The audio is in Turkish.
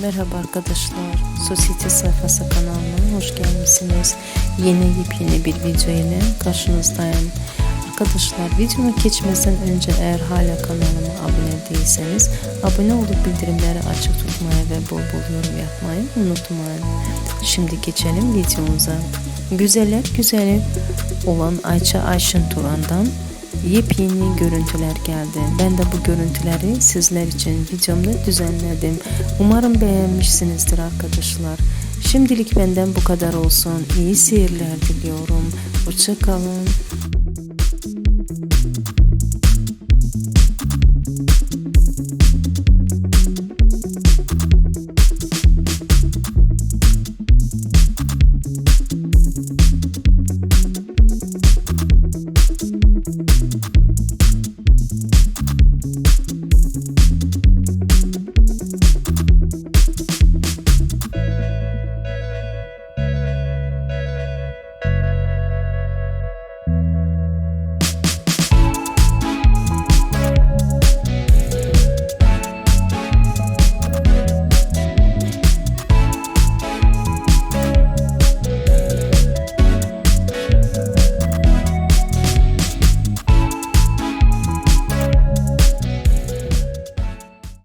Merhaba arkadaşlar, Sosyete Sayfası kanalına hoş gelmişsiniz. Yeni yepyeni bir video ile karşınızdayım. Arkadaşlar videoma geçmeden önce eğer hala kanalıma abone değilseniz abone olup bildirimleri açık tutmayı ve bol bol yorum yapmayı unutmayın. Şimdi geçelim videomuza. Güzeller güzeli olan Ayça Ayşın Turan'dan yepyeni görüntüler geldi. Ben de bu görüntüleri sizler için videomda düzenledim. Umarım beğenmişsinizdir arkadaşlar. Şimdilik benden bu kadar olsun. İyi seyirler diliyorum. Hoşçakalın.